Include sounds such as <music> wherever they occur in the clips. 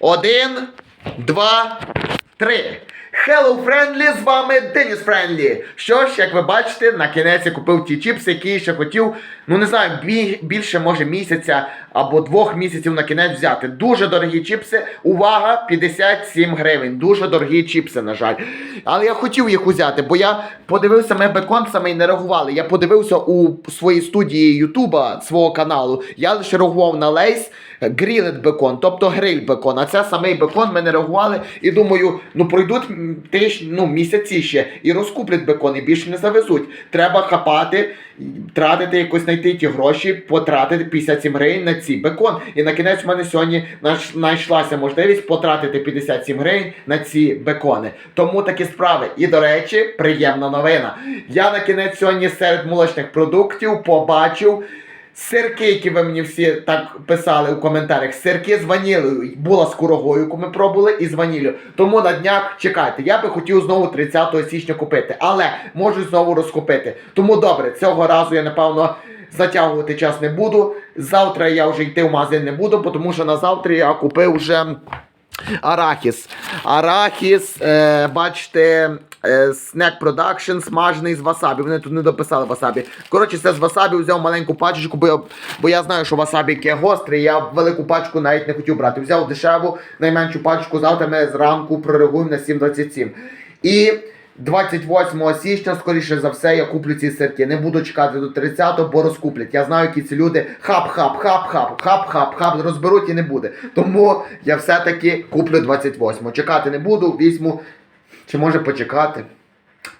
Один, два, три. Hello, Friendly, з вами Деніс Френдлі. Що ж, як ви бачите, на кінець я купив ті чіпси, які ще хотів, ну не знаю, більше може місяця або двох місяців на кінець взяти. Дуже дорогі чіпси. Увага, 57 гривень. Дуже дорогі чіпси, на жаль. Але я хотів їх узяти, бо я подивився, ми бекон саме не реагували. Я подивився у своїй студії Ютуба свого каналу. Я лише реагував на лейс. Грілет бекон, тобто гриль бекон. А це самий бекон ми не реагували. І думаю, ну пройдуть тиж, ну, місяці ще і розкуплять бекон, і більше не завезуть. Треба хапати, тратити якось знайти ті гроші, потратити 57 гривень на ці бекон. І на кінець в мене сьогодні знайшлася можливість потратити 57 гривень на ці бекони. Тому такі справи. І до речі, приємна новина. Я на кінець сьогодні серед молочних продуктів побачив. Сирки, які ви мені всі так писали у коментарях, сирки з ванілею. Була з курогою, яку ми пробували, і з ваніллю. Тому на днях чекайте. Я би хотів знову 30 січня купити, але можу знову розкупити. Тому добре, цього разу я напевно затягувати час не буду. Завтра я вже йти в магазин не буду, тому що на завтра я купив вже. Арахіс. Арахіс, е, бачите, Snack Production смажений з васабі. Вони тут не дописали васабі. Коротше, це з васабі взяв маленьку пачечку, бо я, бо я знаю, що васабі яке гостре, я велику пачку навіть не хотів брати. Взяв дешеву, найменшу пачку, завтра ми зранку проригуємо на 7,27. І 28 січня, скоріше за все, я куплю ці сирки. Не буду чекати до 30-го, бо розкуплять. Я знаю, які ці люди хап-хап-хап-хап, хап-хап-хап, розберуть і не буде. Тому я все-таки куплю 28-го. Чекати не буду, візьму. Чи може почекати?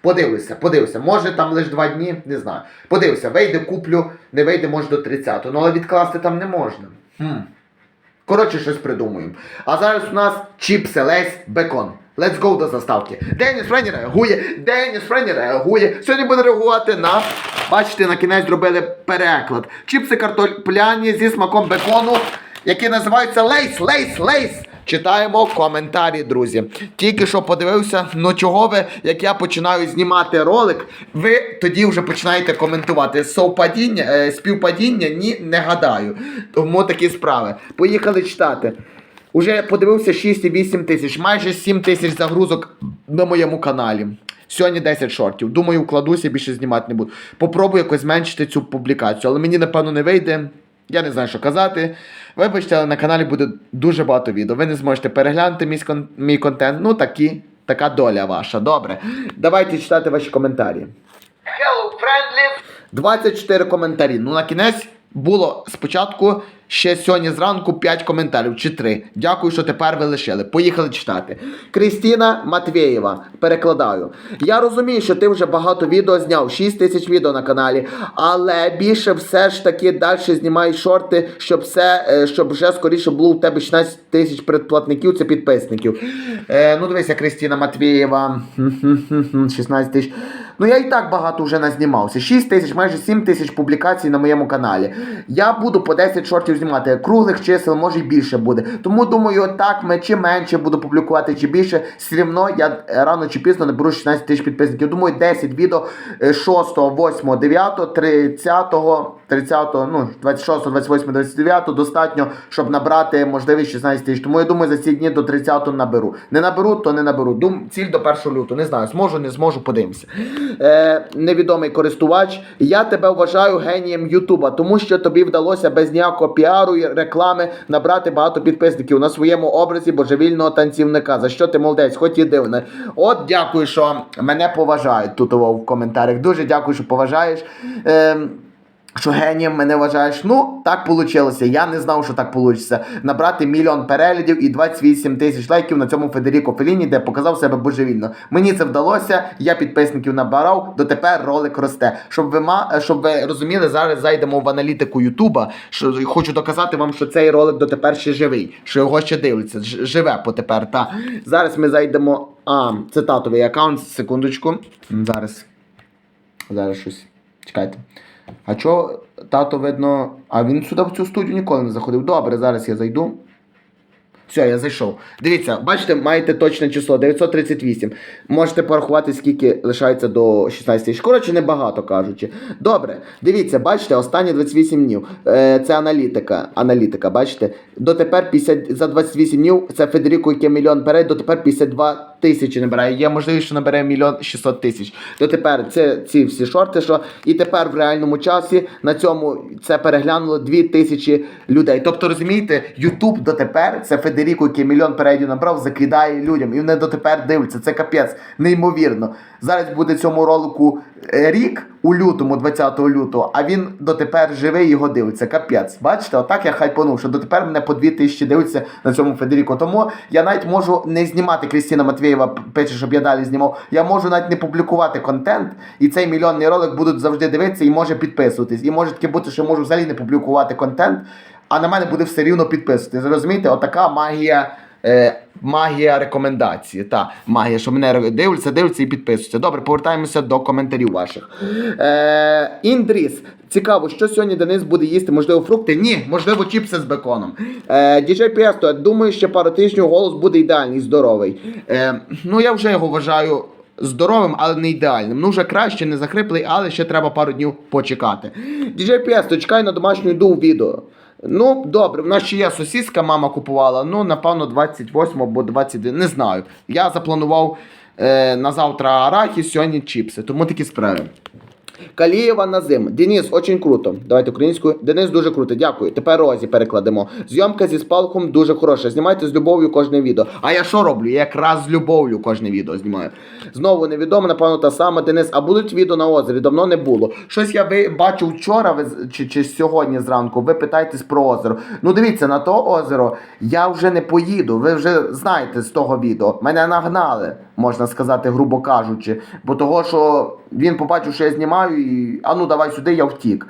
Подивлюся, подивлюся. Може там лише два дні, не знаю. Подивлюся, вийде, куплю, не вийде, може до 30-го. Ну але відкласти там не можна. Хм. Коротше, щось придумуємо. А зараз у нас чіпси, лесь, бекон. Let's go до заставки. Деніс Френі реагує, Деніс Френі реагує. Сьогодні буде реагувати на. Бачите, на кінець зробили переклад. Чіпси картопляні зі смаком бекону, які називаються лейс, лейс, лейс. Читаємо коментарі, друзі. Тільки що подивився, ну чого ви, як я починаю знімати ролик, ви тоді вже починаєте коментувати. Совпадіння, е, співпадіння, ні, не гадаю. Тому такі справи. Поїхали читати. Уже подивився 6,8 тисяч, майже 7 тисяч загрузок на моєму каналі. Сьогодні 10 шортів. Думаю, вкладуся, більше знімати не буду. Попробую якось зменшити цю публікацію, але мені, напевно, не вийде. Я не знаю, що казати. Вибачте, але на каналі буде дуже багато відео. Ви не зможете переглянути мій, кон- мій контент. Ну, такі, така доля ваша. Добре. Давайте читати ваші коментарі. Hello, friendly. 24 коментарі. Ну, на кінець було спочатку ще сьогодні зранку 5 коментарів чи 3. Дякую, що тепер ви лишили. Поїхали читати. Крістіна Матвєєва. Перекладаю. Я розумію, що ти вже багато відео зняв, 6 тисяч відео на каналі, але більше все ж таки далі знімай шорти, щоб все, е, щоб вже скоріше було у тебе 16 тисяч предплатників, це підписників. Е, ну, дивися, Крістіна Матвєєва. 16 тисяч. Ну я і так багато вже назнімався. 6 тисяч, майже 7 тисяч публікацій на моєму каналі. Я буду по 10 шортів знімати. Круглих чисел, може й більше буде. Тому думаю, так ми чи менше буду публікувати, чи більше. Все рівно я е, рано чи пізно наберу 16 тисяч підписників. Думаю, 10 відео е, 6, 8, 9, 30, 30, ну, 26, 28, 29 достатньо, щоб набрати можливість 16 тисяч. Тому я думаю, за ці дні до 30 наберу. Не наберу, то не наберу. Дум, ціль до 1 лютого. Не знаю, зможу, не зможу, подивимося. Е, невідомий користувач. Я тебе вважаю генієм Ютуба, тому що тобі вдалося без ніякого піару і реклами набрати багато підписників на своєму образі божевільного танцівника. За що ти молодець, хоч і дивне. От дякую, що мене поважають тут в коментарях. Дуже дякую, що поважаєш. Е, що генієм мене вважаєш. Ну, так вийшло. Я не знав, що так вийде. Набрати мільйон переглядів і 28 тисяч лайків на цьому Федеріко Феліні, де показав себе божевільно. Мені це вдалося, я підписників набирав, дотепер ролик росте. Щоб ви ма, щоб ви розуміли, зараз зайдемо в аналітику Ютуба. Що хочу доказати вам, що цей ролик дотепер ще живий, що його ще дивляться. Ж- Живе потепер. Та зараз ми зайдемо. А, це аккаунт. Секундочку. Зараз. Зараз щось. Чекайте. А чого тато видно. А він сюди в цю студію ніколи не заходив. Добре, зараз я зайду. Все, я зайшов. Дивіться, бачите, маєте точне число 938. Можете порахувати, скільки лишається до 16 тисяч. Коротше, небагато кажучи. Добре, дивіться, бачите, останні 28 днів. Е, це аналітика. Аналітика, бачите? Дотепер 50, за 28 днів це Федеріко, яке мільйон бере, дотепер 52 тисячі набирає. Є можливість, що набере мільйон 600 тисяч. Дотепер це ці всі шорти, що і тепер в реальному часі на цьому це переглянуло 2 тисячі людей. Тобто, розумієте, Ютуб дотепер це Федеріко, який мільйон переглядів набрав, закидає людям. І вони дотепер дивляться. Це капець, неймовірно. Зараз буде цьому ролику е, рік у лютому, 20 лютого, а він дотепер живий його дивиться. Капець. Бачите, отак я хайпанув, що дотепер мене по 2 тисячі дивиться на цьому Федеріко. Тому я навіть можу не знімати Крістіна Матвієва, пише, щоб я далі знімав. Я можу навіть не публікувати контент, і цей мільйонний ролик будуть завжди дивитися і може підписуватись. І може таке бути, що можу взагалі не публікувати контент, а на мене буде все рівно підписуватись. Розумієте, отака магія. Е, магія рекомендації. Та, магія, що мене дивляться, дивляться і підписуються. Добре, повертаємося до коментарів ваших. Е, Індріс. Цікаво, що сьогодні Денис буде їсти? Можливо, фрукти? Ні, можливо, чіпси з беконом. Е, Діджей Піесто, думаю, ще пару тижнів голос буде ідеальний, здоровий. Е, ну, я вже його вважаю. Здоровим, але не ідеальним. Ну, вже краще, не захриплий, але ще треба пару днів почекати. Діджей Піесто, чекай на домашню йду в відео. Ну, добре, в нас ще є сосіска, мама купувала. Ну, напевно, 28 або 29, не знаю. Я запланував е, на завтра арахіс, сьогодні чіпси, тому такі справи. Калієва Назим. Денис, очень круто. Давайте українською. Денис дуже круто, дякую. Тепер Розі перекладемо. Зйомка зі спалком дуже хороша. Знімайте з любов'ю кожне відео. А я що роблю? Я якраз з любов'ю кожне відео знімаю. Знову невідомо, напевно, та сама Денис. А будуть відео на озері? Давно не було. Щось я бачив вчора чи, чи сьогодні зранку. Ви питаєтесь про озеро. Ну дивіться, на то озеро я вже не поїду. Ви вже знаєте з того відео. Мене нагнали, можна сказати, грубо кажучи. Бо того, що він побачив, що я знімаю, і а ну давай сюди, я втік.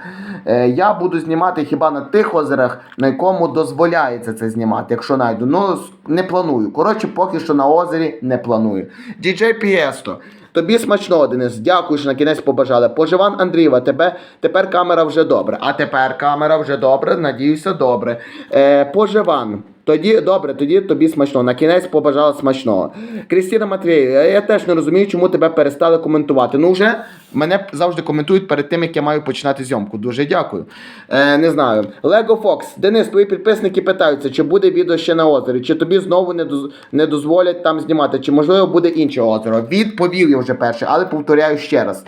Е, я буду знімати хіба на тих озерах, на якому дозволяється це знімати, якщо найду. Ну, не планую. Коротше, поки що на озері не планую. Діджей Піесто. Тобі смачного, Денис. Дякую, що на кінець побажали. Поживан Андрієва, тебе тепер камера вже добре. А тепер камера вже добре. Надіюся, добре. Е, поживан. Тоді добре, тоді тобі смачного. На кінець побажала смачного. Крістіна Матвєєва, я, я теж не розумію, чому тебе перестали коментувати. Ну вже мене завжди коментують перед тим, як я маю починати зйомку. Дуже дякую. Е, не знаю. Лего Фокс, Денис, твої підписники питаються, чи буде відео ще на озері, чи тобі знову не, доз... не дозволять там знімати, чи можливо буде інше озеро. Відповів я вже перше, але повторяю ще раз.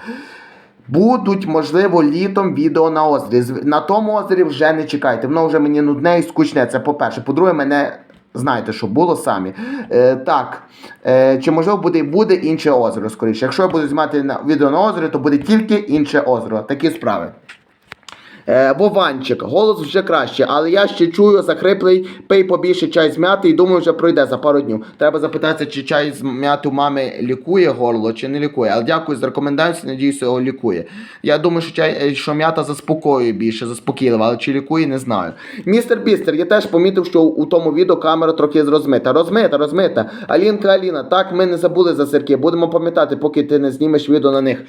Будуть, можливо, літом відео на озері. На тому озері вже не чекайте. Воно вже мені нудне і скучне. Це по-перше. По-друге, мене знаєте, що було самі. Е, так. Е, чи можливо буде, буде інше озеро скоріше? Якщо я буду знімати відео на озері, то буде тільки інше озеро. Такі справи. Е, Вованчик, голос вже краще, але я ще чую захриплий, пий побільше чай з м'яти і думаю, вже пройде за пару днів. Треба запитатися, чи чай з м'яти мами лікує горло, чи не лікує. Але дякую за рекомендацію, надіюся, його лікує. Я думаю, що чай, е, що м'ята заспокоює більше, заспокійлива, але чи лікує, не знаю. Містер Бістер, я теж помітив, що у тому відео камера трохи розмита. Розмита, розмита. Алінка Аліна, так ми не забули за сирки. Будемо пам'ятати, поки ти не знімеш відео на них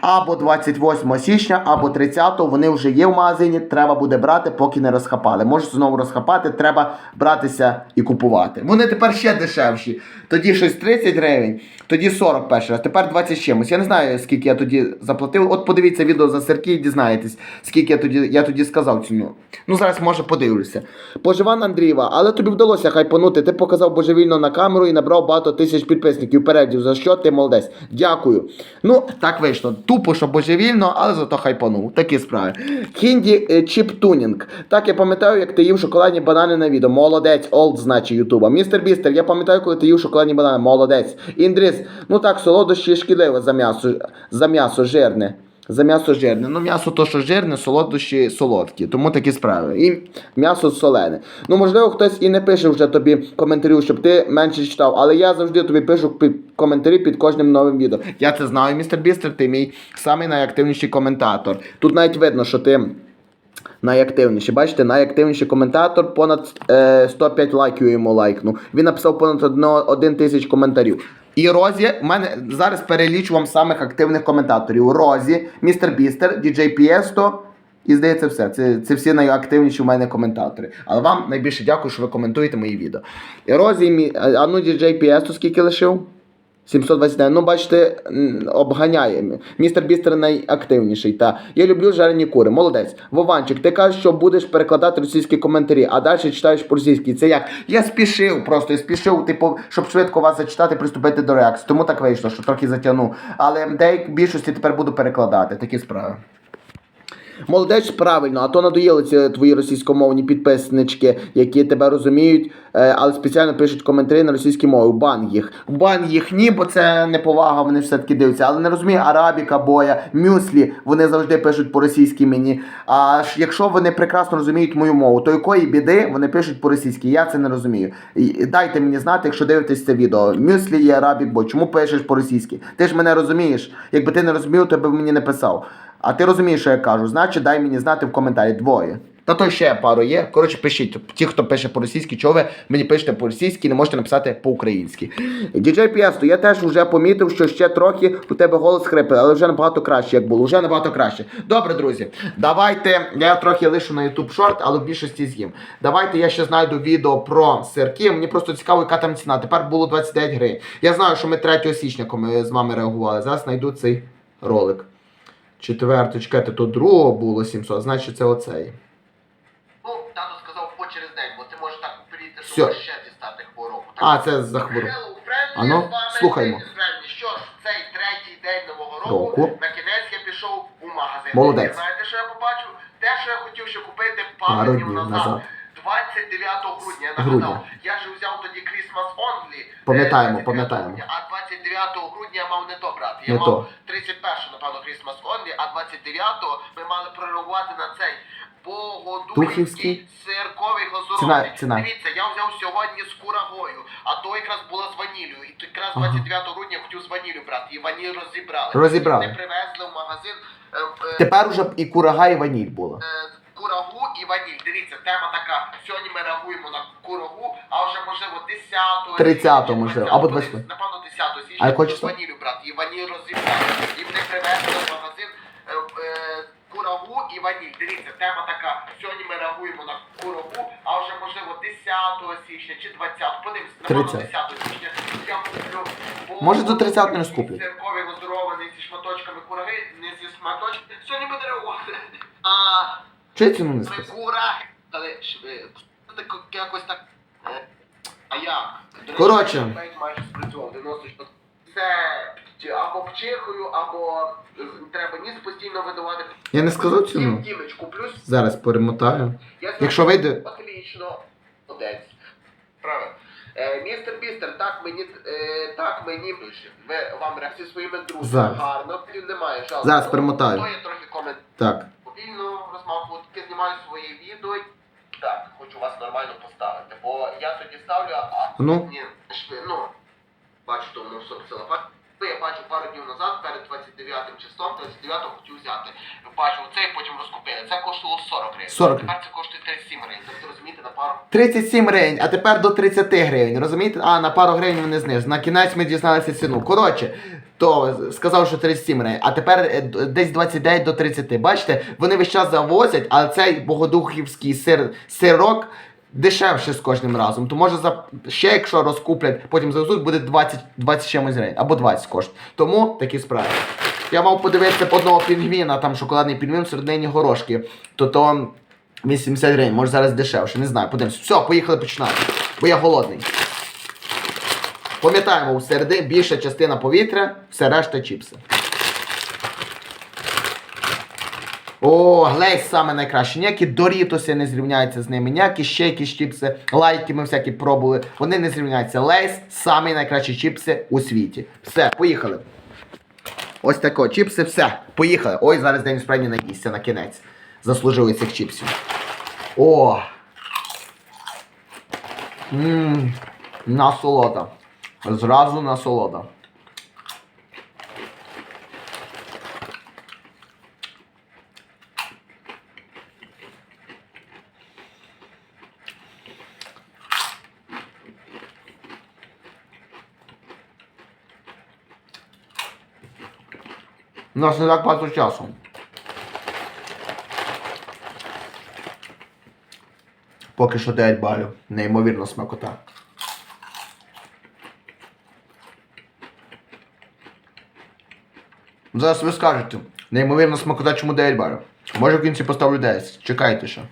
або 28 січня, або 30 вони вже є в магазині. Треба буде брати, поки не розхапали. Можуть знову розхапати, треба братися і купувати. Вони тепер ще дешевші. Тоді щось 30 гривень, тоді 40 перший раз, тепер 20 з чимось. Я не знаю, скільки я тоді заплатив. От подивіться відео за і дізнаєтесь, скільки я тоді, я тоді сказав ціну. Ну зараз може подивлюся. Поживан Андрієва, але тобі вдалося хайпанути. Ти показав божевільно на камеру і набрав багато тисяч підписників передів. За що ти молодець? Дякую. Ну, так вийшло. Тупо, що божевільно, але зато хайпанув. Такі справи. Хінді е, Чіп Тунінг. Так, я пам'ятаю, як ти їв шоколадні банани на відео. Молодець, олд, значить Ютуба. Містер Бістер, я пам'ятаю, коли ти їв шоколадні банани. Молодець. Індріс, ну так, солодощі шкідливо за м'ясо, за м'ясо жирне. За м'ясо жирне. Ну, м'ясо то, що жирне, солодощі солодкі. Тому такі справи. І м'ясо солене. Ну, можливо, хтось і не пише вже тобі коментарів, щоб ти менше читав, але я завжди тобі пишу під коментарі під кожним новим відео. Я це знаю, містер Бістер, ти мій самий найактивніший коментатор. Тут навіть видно, що ти. Найактивніший. Бачите, найактивніший коментатор, понад е, 105 лайків йому лайкнув. Він написав понад 1 тисяч коментарів. І Розі, в мене зараз перелічу вам самих активних коментаторів. Розі, Містер Бістер, Діджей Піесто І здається, все. Це, це всі найактивніші у мене коментатори. Але вам найбільше дякую, що ви коментуєте мої відео. І Розі, мі... а ну діджей Пієсто скільки лишив? 729. Ну, бачите, обганяє. Містер Бістер найактивніший. Та я люблю жарені кури. Молодець. Вованчик, ти кажеш, що будеш перекладати російські коментарі, а далі читаєш по-російськи. Це як? Я спішив просто, я спішив, типу, щоб швидко вас зачитати, приступити до реакції. Тому так вийшло, що трохи затягнув. Але деякі більшості тепер буду перекладати. Такі справи. Молодець, правильно, а то надоїли ці твої російськомовні підписнички, які тебе розуміють, е, але спеціально пишуть коментарі на російській мові. Бан їх. Бан їх ні, бо це неповага, вони все-таки дивляться. Але не розумію Арабіка, боя, мюслі, вони завжди пишуть по-російськи мені. А якщо вони прекрасно розуміють мою мову, то якої біди вони пишуть по-російськи? Я це не розумію. Дайте мені знати, якщо дивитесь це відео. Мюслі і Арабік бой. Чому пишеш по-російськи? Ти ж мене розумієш. Якби ти не розумів, то би мені не писав. А ти розумієш, що я кажу, значить дай мені знати в коментарі двоє. Та то ще пару є. Коротше, пишіть. Ті, хто пише по-російськи, чого ви мені пишете по-російськи, не можете написати по-українськи. Діджей Піасто, я теж вже помітив, що ще трохи у тебе голос хрипе, але вже набагато краще, як було. Вже набагато краще. Добре, друзі. Давайте. Я трохи лишу на YouTube шорт, але в більшості з'їм. Давайте я ще знайду відео про сирки. Мені просто цікаво, яка там ціна. Тепер було 29 гривень. Я знаю, що ми 3 січня коли з вами реагували. Зараз знайду цей ролик. Четверте, чекайте, то другого було 700, значить це оцей. Ну, тато сказав по через день, бо ти можеш так уперіти, Всьо. що можеш ще дістати хворобу. Так, А, це за хворобу. Hello, friendly, ну, з вами слухаймо. Денис Friendly. Що ж, цей третій день нового року, Року. на кінець я пішов у магазин. Молодець. І знаєте, що я побачив? Те, що я хотів ще купити Пару днів назад. Назад. 29 грудня, я Грудня. нагадав, я ж взяв тоді Christmas Only. Пам'ятаємо, е, 29 пам'ятаємо. А 29 грудня я мав не то брати. Я Не мав то. 31, напевно, Christmas Only, а 29 ми мали прореагувати на цей. Богодухівський. Ціна- ціна. Дивіться, я взяв сьогодні з курагою, а то якраз була з ваніллю. І якраз Ага. 29 грудня я хотів з ваніллю брати, і ваніль розібрали. Розібрали. Вони привезли в магазин е, е, Тепер уже і курага, і ваніль було. Курагу і ваніль. Дивіться, тема така. Сьогодні ми реагуємо на курагу, а вже можливо 10 30-го, можливо, або 20-го. Напевно, 10 А січня з числа? ванілю брати. І ваніль розібрали. І вони привезли в магазин е, е, курагу і ваніль. Дивіться, тема така. Сьогодні ми реагуємо на курагу, а вже можливо 10 січня чи 20. Подивимось, напевно, 10 січня. Я куплю. Може, до 30 не скуплять. Церковий глазурований зі шматочками кураги, не зі шматочками. Сьогодні буде реагувати. А Я ціну не сказав? Але ж, е, так якось так. е, А як? Коротше. навіть майже спрацював 90 Це або пчихою, або е, треба ніс постійно видавати. Я не Сім ціну. плюс. Зараз перемотаю. Я Якщо вийде. Отлично. Молодець. Правильно. Е, містер Бістер, так мені е, так мені ви вам реакції своїми друзями. Зараз. Гарно, немає. Жалко. Зараз перемотаю. То я трохи комент Так. Мобільно розмахувати, знімаю своє відео. Так, хочу вас нормально поставити, бо я тоді ставлю, а Ну. ні, ну, бачу, тому соцсилапа. Я бачу пару днів назад, перед 29 числом, 29 хотів взяти. Бачу, цей потім розкупили. Це коштувало 40 гривень. 40. Тепер це коштує 37 гривень. Тобто розумієте, на пару. 37 гривень, а тепер до 30 гривень. Розумієте? А, на пару гривень вони знижені. На кінець ми дізналися ціну. Коротше, то сказав, що 37 гривень, а тепер е, десь 29 до 30. Бачите, вони весь час завозять, але цей богодухівський сир, сирок дешевше з кожним разом. То може за ще якщо розкуплять, потім завезуть, буде 20, 20 чимось гривень, або 20 коштує. Тому такі справи. Я мав подивитися по одного пінгвіна, там шоколадний пінгвін всередині горошки. То то 80 гривень, може зараз дешевше, не знаю. Подивимось. Все, поїхали починати. Бо я голодний. Пам'ятаємо, у середи більша частина повітря, все решта чіпси. О, Глейс саме найкраще. Ніякі Дорітоси не зрівняються з ними, ніякі ще якісь чіпси, лайки ми всякі пробували. Вони не зрівняються. Лейс самі найкращі чіпси у світі. Все, поїхали. Ось тако, чіпси, все. Поїхали. Ой, зараз день справді наїсться на кінець. Заслужили цих чіпсів. О! Ммм, насолода. Зразу насолода. нас не так багато часу. Поки що 9 балів. Неймовірна смакота. Зараз ви скажете, неймовірна смакота, чому 9 балів. Може в кінці поставлю 10. Чекайте ще.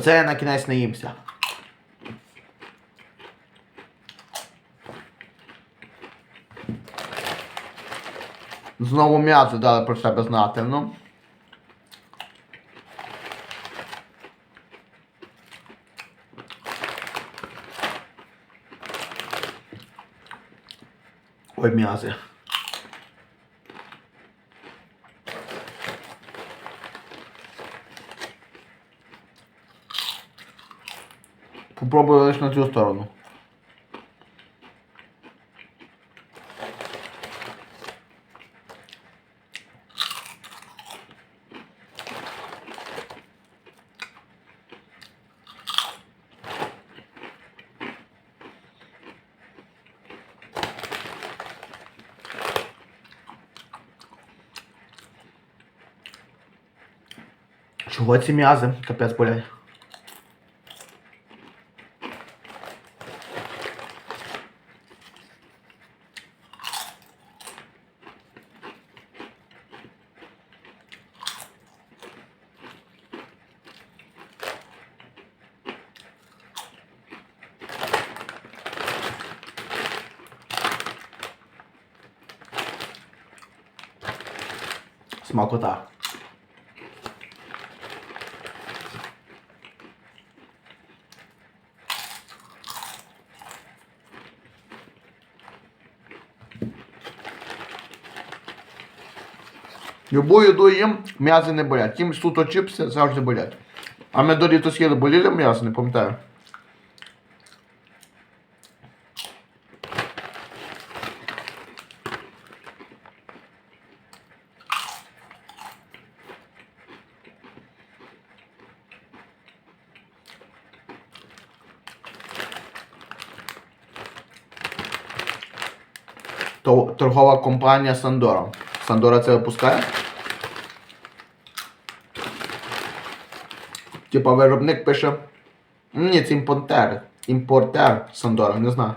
Оце я на кінець наїмся. Знову м'ясо дали про себе знати, ну. Ой, м'язи. Попробую лише на цю сторону. Чого ці м'язи? Капець болять. Смакота. Любу їду їм, м'язи не болять. Тим суто чипси завжди болять. А ми до літо сіли боліли м'ясо, не пам'ятаю. То торгова компанія Сандора. Сандора це випускає? Типа виробник пише. Ні, це імпортер. Імпортер Сандора, не знаю.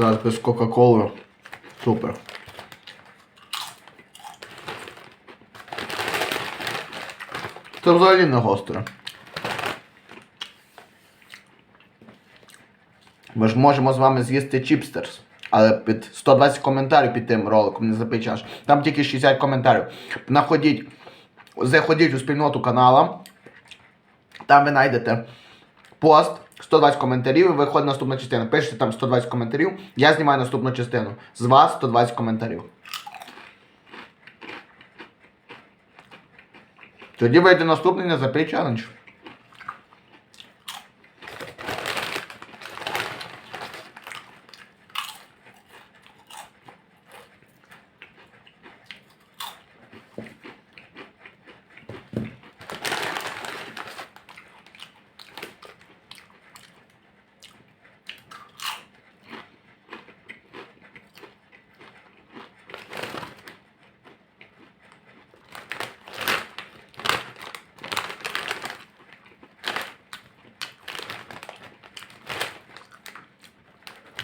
Зараз без Кока-Коли. Супер. Це взагалі не гостре. Ми ж можемо з вами з'їсти чіпстерс. Але під 120 коментарів під тим роликом не запечаш. Там тільки 60 коментарів. Находіть, заходіть у спільноту канала. Там ви знайдете пост, 120 коментарів, і виходить наступна частина. Пишете там 120 коментарів, я знімаю наступну частину. З вас 120 коментарів. Тоді вийде наступний незапий челендж.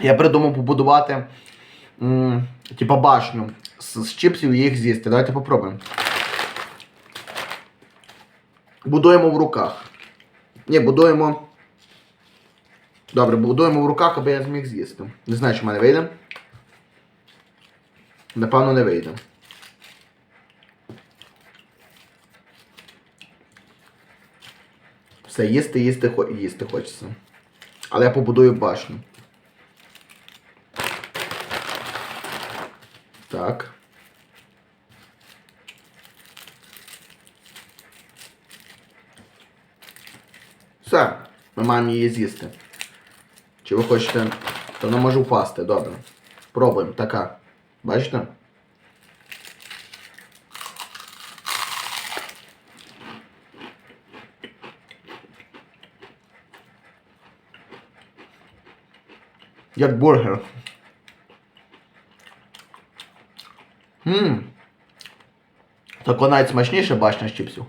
Я придумав побудувати типа башню з, з чипсів і їх з'їсти. Давайте попробуємо. Будуємо в руках. Ні, будуємо. Добре, будуємо в руках, аби я зміг з'їсти. Не знаю, чи в мене вийде. Напевно, не вийде. Все, їсти, їсти, їсти хочеться. Але я побудую башню. Так. Все, ми маємо її з'їсти. Чи ви хочете. То вона може впасти, добре. Пробуємо, така. Бачите? Як бургер. Ммм. Так вона навіть смачніше бачна з чіпсів.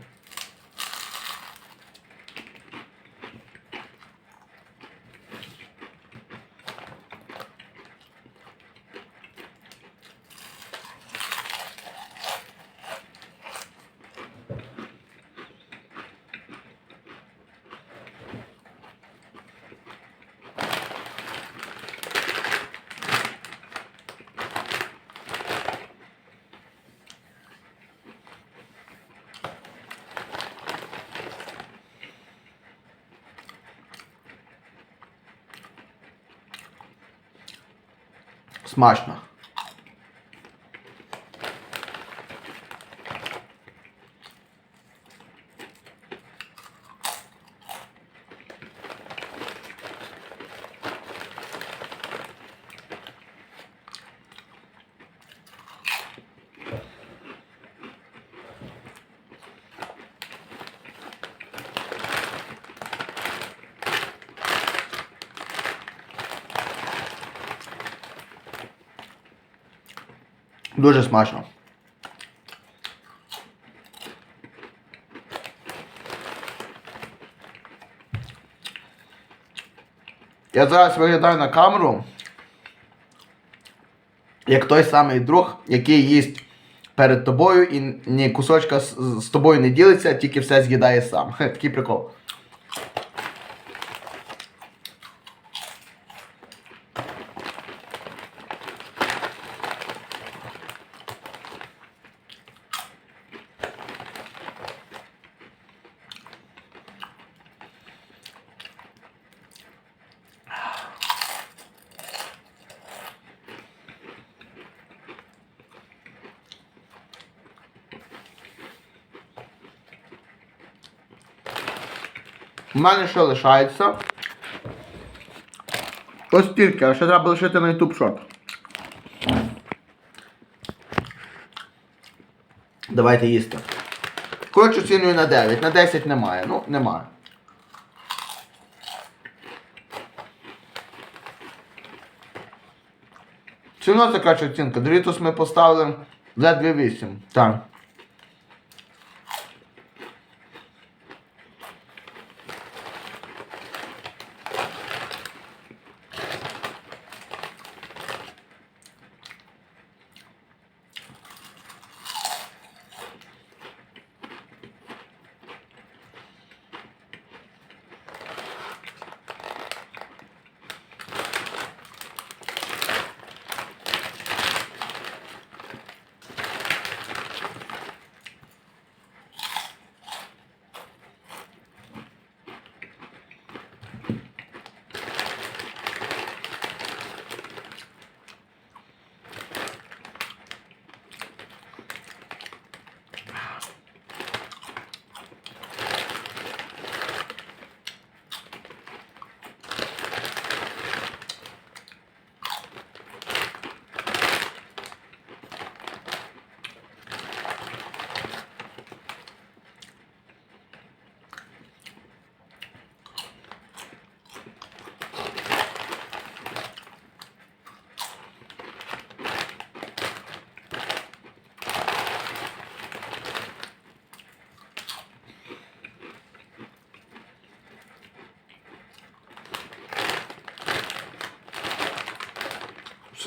Смачно. Дуже смачно. Я зараз виглядаю на камеру, як той самий друг, який їсть перед тобою і ні кусочка з, з тобою не ділиться, тільки все з'їдає сам. <laughs> Такий прикол. У мене що лишається? Ось тільки, а ще треба лишити на YouTube шорт. Давайте їсти. Коротше, оцінюю на 9, на 10 немає. Ну, немає. Це краща оцінка. Дорітус ми поставили ледве 8. Так.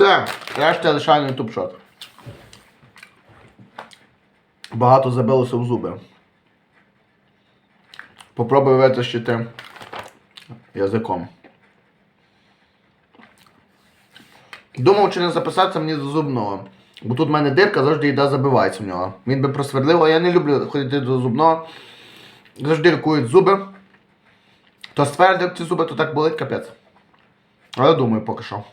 Все, решта лишаю на YouTube шот. Багато забилося в зуби. Попробую витащити язиком. Думав, чи не записатися мені до зубного. Бо тут в мене дирка завжди їда забивається в нього. Він би просвердлив, а я не люблю ходити до зубного. Завжди лікують зуби. То ствердив ці зуби, то так болить капець. Але думаю поки що.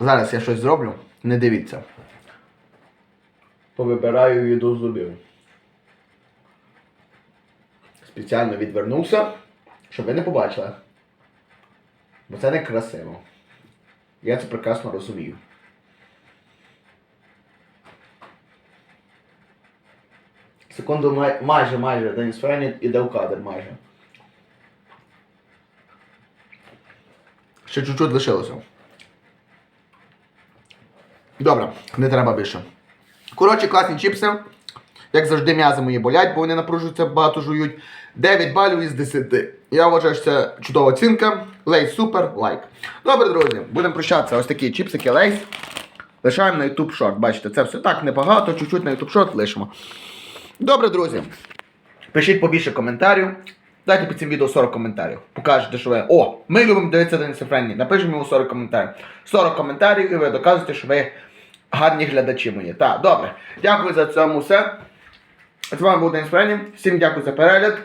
Зараз я щось зроблю. Не дивіться. Повибираю їду зубів. Спеціально відвернувся, щоб ви не побачили. Бо це не красиво. Я це прекрасно розумію. Секунду май- майже, майже, Деніс Френік іде в кадр майже. Ще чуть-чуть лишилося. Добре, не треба більше. Коротше, класні чіпси. Як завжди, м'язи мої болять, бо вони напружуються, багато жують. 9 балів із 10. Я вважаю, що це чудова оцінка. Лейс супер, лайк. Добре, друзі, будемо прощатися. Ось такі чіпсики Лейс. Лишаємо на YouTube Short. Бачите, це все так небагато, чуть-чуть на YouTube Short лишимо. Добре, друзі. Пишіть побільше коментарів. Дайте під цим відео 40 коментарів. Покажете, що ви. О, ми любимо дивитися Дениса Френні. Напишемо йому 40 коментарів. 40 коментарів і ви доказуєте, що ви гарні глядачі мої. Так, добре. Дякую за цьому все. З вами був Денис Френні. Всім дякую за перегляд.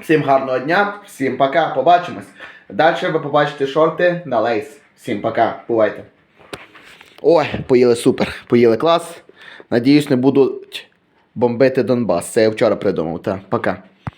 Всім гарного дня, всім пока, побачимось. Далі ви побачите шорти на лейс. Всім пока, бувайте. Ой, поїли супер, поїли клас. Надіюсь, не будуть бомбити Донбас. Це я вчора придумав. Так, пока.